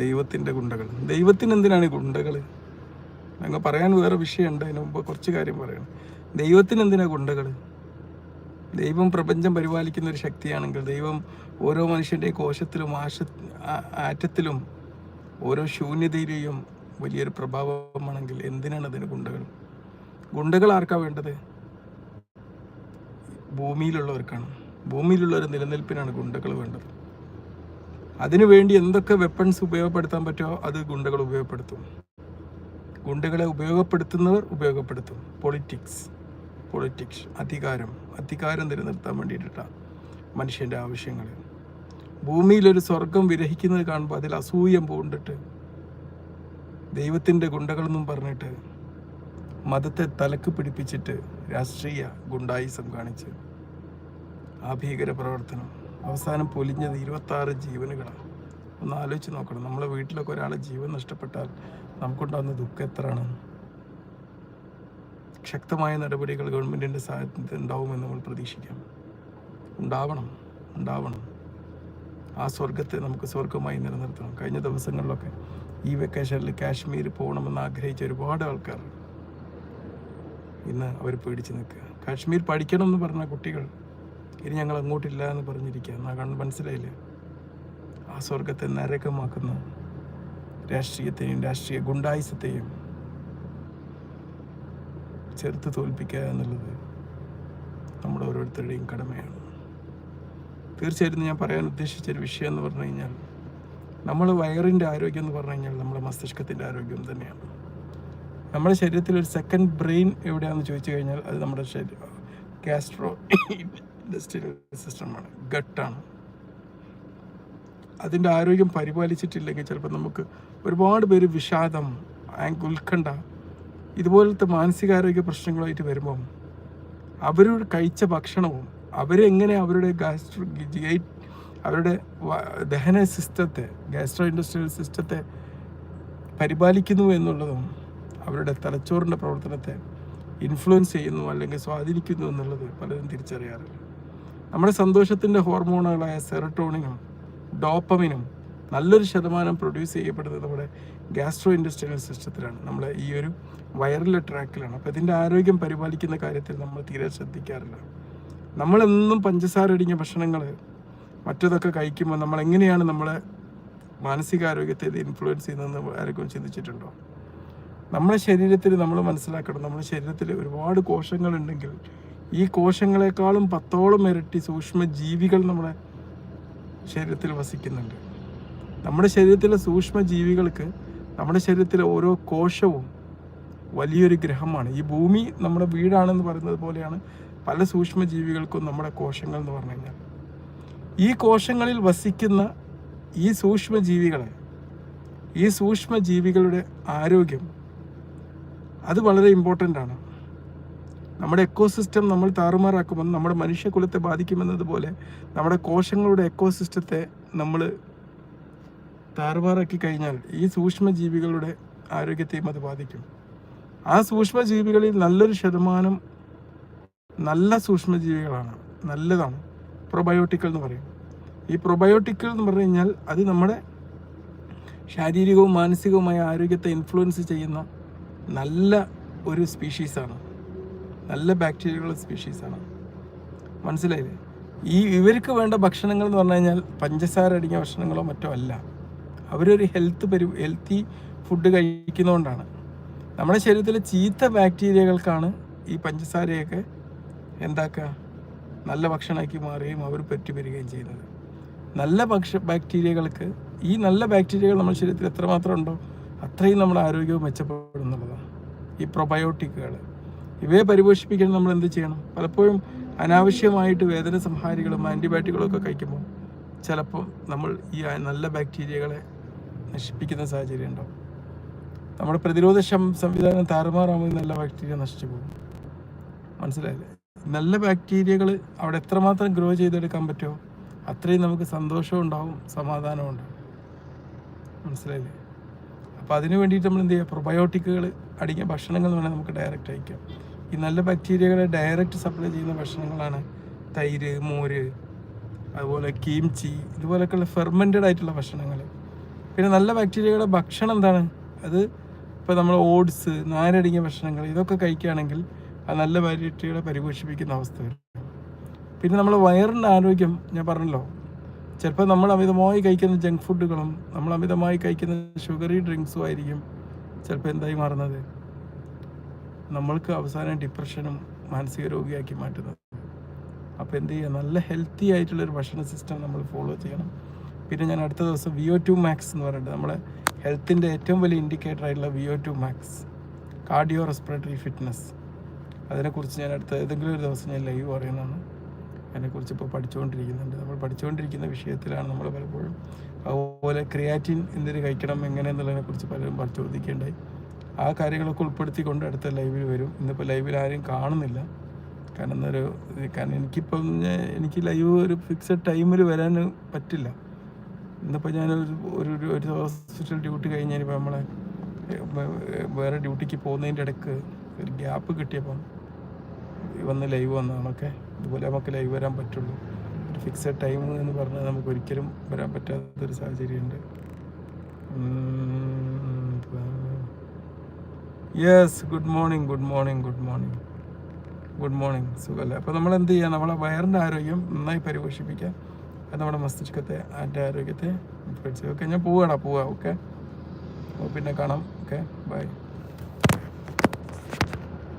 ദൈവത്തിന്റെ ഗുണ്ടകൾ. ദൈവത്തിന് എന്തിനാണ് ഈ ഗുണ്ടകൾ? ഞങ്ങൾ പറയാൻ വേറെ വിഷയമുണ്ട് അതിന് മുമ്പ് കുറച്ച് കാര്യം പറയണം. ദൈവത്തിന് എന്തിനാണ് ഗുണ്ടകൾ? ദൈവം പ്രപഞ്ചം പരിപാലിക്കുന്ന ഒരു ശക്തിയാണെങ്കിൽ ദൈവം ഓരോ മനുഷ്യന്റെയും കോശത്തിലും ആശ ആറ്റത്തിലും ഓരോ ശൂന്യതയിലെയും വലിയൊരു പ്രഭാവമാണെങ്കിൽ എന്തിനാണ് അതിന് ഗുണ്ടകൾ? ഗുണ്ടകൾ ആർക്കാ വേണ്ടത്? ഭൂമിയിലുള്ളവർക്കാണ്. ഭൂമിയിലുള്ളവർ നിലനിൽപ്പിനാണ് ഗുണ്ടകൾ വേണ്ടത്. അതിനുവേണ്ടി എന്തൊക്കെ വെപ്പൺസ് ഉപയോഗപ്പെടുത്താൻ പറ്റുമോ അത് ഗുണ്ടകൾ ഉപയോഗപ്പെടുത്തും. ഗുണ്ടകളെ ഉപയോഗപ്പെടുത്തുന്നവർ ഉപയോഗപ്പെടുത്തും. പൊളിറ്റിക്സ് പൊളിറ്റിക്സ് അധികാരം അധികാരം നിലനിർത്താൻ വേണ്ടിയിട്ടാണ് മനുഷ്യന്റെ ആവശ്യങ്ങൾ. ഭൂമിയിലൊരു സ്വർഗം വിരഹിക്കുന്നത് കാണുമ്പോൾ അതിൽ അസൂയം പൂണ്ടിട്ട് ദൈവത്തിന്റെ ഗുണ്ടകളെന്നും പറഞ്ഞിട്ട് മതത്തെ തലക്ക് പിടിപ്പിച്ചിട്ട് രാഷ്ട്രീയ ഗുണ്ടായിസം കാണിച്ച് ആ ഭീകര പ്രവർത്തനം അവസാനം പൊലിഞ്ഞത് ഇരുപത്താറ് ജീവനുകളാണ്. ഒന്ന് ആലോചിച്ച് നോക്കണം. നമ്മളെ വീട്ടിലൊക്കെ ഒരാളെ ജീവൻ നഷ്ടപ്പെട്ടാൽ നമുക്കുണ്ടാകുന്ന ദുഃഖം എത്രയാണ്? ശക്തമായ നടപടികൾ ഗവൺമെന്റിന്റെ സഹായത്തിൽ ഉണ്ടാവുമെന്ന് നമ്മൾ പ്രതീക്ഷിക്കാം. ഉണ്ടാവണം. ഉണ്ടാവണം. ആ സ്വർഗത്തെ നമുക്ക് സ്വർഗമായി നിലനിർത്തണം. കഴിഞ്ഞ ദിവസങ്ങളിലൊക്കെ ഈ വെക്കേഷനിൽ കാശ്മീർ പോകണമെന്ന് ആഗ്രഹിച്ച ഒരുപാട് ആൾക്കാർ ഇന്ന് അവർ പേടിച്ച് നിൽക്കുക. കാശ്മീർ പഠിക്കണം എന്ന് പറഞ്ഞ കുട്ടികൾ ഇനി ഞങ്ങൾ അങ്ങോട്ടില്ല എന്ന് പറഞ്ഞിരിക്കുക. കണ്ട് മനസ്സിലായില്ലേ? ആ സ്വർഗത്തെ നരകമാക്കുന്ന രാഷ്ട്രീയത്തെയും രാഷ്ട്രീയ ഗുണ്ടായുസത്തെയും ചെറുത്ത് തോൽപ്പിക്കുക എന്നുള്ളത് നമ്മുടെ ഓരോരുത്തരുടെയും കടമയാണ്. തീർച്ചയായിട്ടും ഞാൻ പറയാൻ ഉദ്ദേശിച്ച ഒരു വിഷയം എന്ന് പറഞ്ഞു കഴിഞ്ഞാൽ നമ്മൾ വയറിന്റെ ആരോഗ്യം എന്ന് പറഞ്ഞു കഴിഞ്ഞാൽ നമ്മുടെ മസ്തിഷ്കത്തിന്റെ ആരോഗ്യം തന്നെയാണ്. നമ്മുടെ ശരീരത്തിൽ ഒരു സെക്കൻഡ് ബ്രെയിൻ എവിടെയാണെന്ന് ചോദിച്ചു കഴിഞ്ഞാൽ അത് നമ്മുടെ ശരീരം ഗാസ്ട്രോ ഇൻഡസ്ട്രിയൽ സിസ്റ്റമാണ്. ഗട്ടാണ്. അതിന്റെ ആരോഗ്യം പരിപാലിച്ചിട്ടില്ലെങ്കിൽ ചിലപ്പോൾ നമുക്ക് ഒരുപാട് പേര് വിഷാദം ഉത്കണ്ഠ ഇതുപോലത്തെ മാനസികാരോഗ്യ പ്രശ്നങ്ങളായിട്ട് വരുമ്പം അവർ കഴിച്ച ഭക്ഷണവും അവരെങ്ങനെ അവരുടെ ഗാസ്ട്രോ ഗേറ്റ് അവരുടെ ദഹന സിസ്റ്റത്തെ ഗാസ്ട്രോ ഇൻഡസ്ട്രിയൽ സിസ്റ്റത്തെ പരിപാലിക്കുന്നു എന്നുള്ളതും അവരുടെ തലച്ചോറിന്റെ പ്രവർത്തനത്തെ ഇൻഫ്ലുവൻസ് ചെയ്യുന്നു അല്ലെങ്കിൽ സ്വാധീനിക്കുന്നു എന്നുള്ളത് പലരും തിരിച്ചറിയാറില്ല നമ്മുടെ സന്തോഷത്തിന്റെ ഹോർമോണുകളായ സെറട്ടോണിനും ഡോപ്പമിനും നല്ലൊരു ശതമാനം പ്രൊഡ്യൂസ് ചെയ്യപ്പെടുന്നത് നമ്മുടെ ഗ്യാസ്ട്രോ ഇൻഡസ്ട്രിയൽ സിസ്റ്റത്തിലാണ്. നമ്മൾ ഈ ഒരു വയറിലെ ട്രാക്കിലാണ് അപ്പോൾ ഇതിന്റെ ആരോഗ്യം പരിപാലിക്കുന്ന കാര്യത്തിൽ നമ്മൾ തീരെ ശ്രദ്ധിക്കാറില്ല. നമ്മളെന്നും പഞ്ചസാര അടിഞ്ഞ ഭക്ഷണങ്ങൾ മറ്റതൊക്കെ കഴിക്കുമ്പോൾ നമ്മൾ എങ്ങനെയാണ് നമ്മളെ മാനസികാരോഗ്യത്തെ ഇത് ഇൻഫ്ലുവൻസ് ചെയ്യുന്നതെന്ന് ആരെങ്കിലും ചിന്തിച്ചിട്ടുണ്ടോ? നമ്മുടെ ശരീരത്തിൽ നമ്മൾ മനസ്സിലാക്കണം. നമ്മുടെ ശരീരത്തിൽ ഒരുപാട് കോശങ്ങളുണ്ടെങ്കിൽ ഈ കോശങ്ങളെക്കാളും പത്തോളം ഇരട്ടി സൂക്ഷ്മ ജീവികൾ നമ്മുടെ ശരീരത്തിൽ വസിക്കുന്നുണ്ട്. നമ്മുടെ ശരീരത്തിലെ സൂക്ഷ്മ ജീവികൾക്ക് നമ്മുടെ ശരീരത്തിലെ ഓരോ കോശവും വലിയൊരു ഗ്രഹമാണ്. ഈ ഭൂമി നമ്മുടെ വീടാണെന്ന് പറയുന്നത് പോലെയാണ് പല സൂക്ഷ്മ ജീവികൾക്കും നമ്മുടെ കോശങ്ങൾ എന്ന് പറഞ്ഞു കഴിഞ്ഞാൽ. ഈ കോശങ്ങളിൽ വസിക്കുന്ന ഈ സൂക്ഷ്മ ജീവികളെ ഈ സൂക്ഷ്മ ജീവികളുടെ ആരോഗ്യം അത് വളരെ ഇമ്പോർട്ടന്റ് ആണ്. നമ്മുടെ എക്കോസിസ്റ്റം നമ്മൾ താറുമാറാക്കുമെന്ന് നമ്മുടെ മനുഷ്യകുലത്തെ ബാധിക്കുമെന്നതുപോലെ നമ്മുടെ കോശങ്ങളുടെ എക്കോസിസ്റ്റത്തെ നമ്മൾ താറുമാറാക്കി കഴിഞ്ഞാൽ ഈ സൂക്ഷ്മജീവികളുടെ ആരോഗ്യത്തെയും അത് ബാധിക്കും. ആ സൂക്ഷ്മജീവികളിൽ നല്ലൊരു ശതമാനം നല്ല സൂക്ഷ്മജീവികളാണ്. നല്ലതാണ്. പ്രൊബയോട്ടിക്കൽ എന്ന് പറയും. ഈ പ്രൊബയോട്ടിക്കൽ എന്ന് പറഞ്ഞു കഴിഞ്ഞാൽ അത് നമ്മുടെ ശാരീരികവും മാനസികവുമായ ആരോഗ്യത്തെ ഇൻഫ്ലുവൻസ് ചെയ്യുന്ന നല്ല ഒരു സ്പീഷീസാണ് നല്ല ബാക്ടീരിയകളുടെ സ്പീഷീസാണ് മനസ്സിലായില്ലേ? ഈ ഇവർക്ക് വേണ്ട ഭക്ഷണങ്ങൾ എന്ന് പറഞ്ഞു കഴിഞ്ഞാൽ പഞ്ചസാര അടങ്ങിയ ഭക്ഷണങ്ങളോ മറ്റോ അല്ല. അവരൊരു ഹെൽത്ത് പരി ഹെൽത്തി ഫുഡ് കഴിക്കുന്നതുകൊണ്ടാണ് നമ്മുടെ ശരീരത്തിലെ ചീത്ത ബാക്ടീരിയകൾക്കാണ് ഈ പഞ്ചസാരയൊക്കെ എന്താക്കുക? നല്ല ഭക്ഷണമാക്കി മാറുകയും അവർ പെറ്റു വരികയും ചെയ്യുന്നത്. നല്ല ഭക്ഷ ബാക്ടീരിയകൾക്ക് ഈ നല്ല ബാക്ടീരിയകൾ നമ്മുടെ ശരീരത്തിൽ എത്രമാത്രം ഉണ്ടോ അത്രയും നമ്മുടെ ആരോഗ്യവും മെച്ചപ്പെടുന്നുള്ളതാണ്. ഈ പ്രൊബയോട്ടിക്കുകൾ ഇവയെ പരിപോഷിപ്പിക്കാൻ നമ്മൾ എന്ത് ചെയ്യണം? പലപ്പോഴും അനാവശ്യമായിട്ട് വേദന സംഹാരികളും ആന്റിബയോട്ടിക്കുകളും ഒക്കെ കഴിക്കുമ്പോൾ ചിലപ്പോൾ നമ്മൾ ഈ നല്ല ബാക്ടീരിയകളെ നശിപ്പിക്കുന്ന സാഹചര്യം ഉണ്ടാവും. നമ്മുടെ പ്രതിരോധ സംവിധാനം താറുമാറാകുമ്പോൾ നല്ല ബാക്ടീരിയ നശിച്ചു പോകും. മനസ്സിലായില്ലേ? നല്ല ബാക്ടീരിയകൾ അവിടെ എത്രമാത്രം ഗ്രോ ചെയ്തെടുക്കാൻ പറ്റുമോ അത്രയും നമുക്ക് സന്തോഷവും ഉണ്ടാവും സമാധാനവും ഉണ്ടാവും. മനസ്സിലായില്ലേ? അപ്പോൾ അതിനു വേണ്ടിയിട്ട് നമ്മൾ എന്ത് ചെയ്യുക? പ്രൊബയോട്ടിക്കുകൾ അടങ്ങിയ ഭക്ഷണങ്ങൾ വേണമെങ്കിൽ നമുക്ക് ഡയറക്റ്റ് അയക്കാം ഈ നല്ല ബാക്ടീരിയകളെ ഡയറക്റ്റ് സപ്ലൈ ചെയ്യുന്ന ഭക്ഷണങ്ങളാണ് തൈര് മോര് അതുപോലെ കീംച്ചി ഇതുപോലൊക്കെയുള്ള ഫെർമെന്റഡ് ആയിട്ടുള്ള ഭക്ഷണങ്ങൾ പിന്നെ നല്ല ബാക്ടീരിയകളുടെ ഭക്ഷണം എന്താണ്? അത് ഇപ്പോൾ നമ്മൾ ഓട്സ് നാരടങ്ങിയ ഭക്ഷണങ്ങൾ ഇതൊക്കെ കഴിക്കുകയാണെങ്കിൽ ആ നല്ല ബാക്ടീരിയകളെ പരിപോഷിപ്പിക്കുന്ന അവസ്ഥ വരും പിന്നെ നമ്മൾ വയറിന്റെ ആരോഗ്യം ഞാൻ പറഞ്ഞല്ലോ. ചിലപ്പോൾ നമ്മൾ അമിതമായി കഴിക്കുന്ന ജങ്ക് ഫുഡുകളും നമ്മൾ അമിതമായി കഴിക്കുന്ന ഷുഗറി ഡ്രിങ്ക്സും ആയിരിക്കും ചിലപ്പോൾ എന്തായി മാറുന്നത്. നമ്മൾക്ക് അവസാനം ഡിപ്രഷനും മാനസിക രോഗിയാക്കി മാറ്റുന്നത്. അപ്പോൾ എന്ത് ചെയ്യുക? നല്ല ഹെൽത്തി ആയിട്ടുള്ളൊരു ഭക്ഷണ സിസ്റ്റം നമ്മൾ ഫോളോ ചെയ്യണം. പിന്നെ ഞാൻ അടുത്ത ദിവസം വി ഒ ടു മാക്സ് എന്ന് പറഞ്ഞിട്ട് നമ്മുടെ ഹെൽത്തിന്റെ ഏറ്റവും വലിയ ഇൻഡിക്കേറ്റർ ആയിട്ടുള്ള V O two max cardio respiratory fitness അതിനെക്കുറിച്ച് ഞാൻ അടുത്ത ഏതെങ്കിലും ഒരു ദിവസം ഞാൻ ലൈവ് പറയുന്നതാണ്. അതിനെക്കുറിച്ച് ഇപ്പോൾ പഠിച്ചുകൊണ്ടിരിക്കുന്നുണ്ട്. നമ്മൾ പഠിച്ചുകൊണ്ടിരിക്കുന്ന വിഷയത്തിലാണ് നമ്മൾ പലപ്പോഴും. അതുപോലെ ക്രിയാറ്റിൻ എന്തിന് കഴിക്കണം എങ്ങനെ എന്നുള്ളതിനെക്കുറിച്ച് പലരും പരിശോധിക്കേണ്ടായി ആ കാര്യങ്ങളൊക്കെ ഉൾപ്പെടുത്തിക്കൊണ്ട് അടുത്ത ലൈവിൽ വരും. ഇന്നിപ്പോൾ ലൈവിൽ ആരും കാണുന്നില്ല. കാരണം എന്നൊരു കാരണം എനിക്കിപ്പം എനിക്ക് ലൈവ് ഒരു ഫിക്സഡ് ടൈമിൽ വരാൻ പറ്റില്ല. ഇന്നിപ്പോൾ ഞാൻ ഒരു ഒരു ഹോസ്പിറ്റൽ ഡ്യൂട്ടി കഴിഞ്ഞ് ഇപ്പോൾ നമ്മളെ വേറെ ഡ്യൂട്ടിക്ക് പോകുന്നതിന്റെ ഇടയ്ക്ക് ഒരു ഗ്യാപ്പ് കിട്ടിയപ്പം വന്ന് ലൈവ് വന്നതാണൊക്കെ ഇതുപോലെ നമുക്ക് ലൈവ് വരാൻ പറ്റുള്ളൂ. ഒരു ഫിക്സഡ് ടൈം എന്ന് പറഞ്ഞാൽ നമുക്ക് ഒരിക്കലും വരാൻ പറ്റാത്തൊരു സാഹചര്യമുണ്ട്. Yes good morning good morning good morning good morning സുഖമല്ലേ അപ്പോൾ നമ്മൾ എന്ത് ചെയ്യുക നമ്മളെ വയറിന്റെ ആരോഗ്യം നന്നായി പരിപോഷിപ്പിക്കുക അത് നമ്മുടെ മസ്തിഷ്കത്തെ അതിന്റെ ആരോഗ്യത്തെ ഓക്കെ ഞാൻ പോവുകയാണ് പോവുക ഓക്കെ പിന്നെ കാണാം ഓക്കെ ബൈ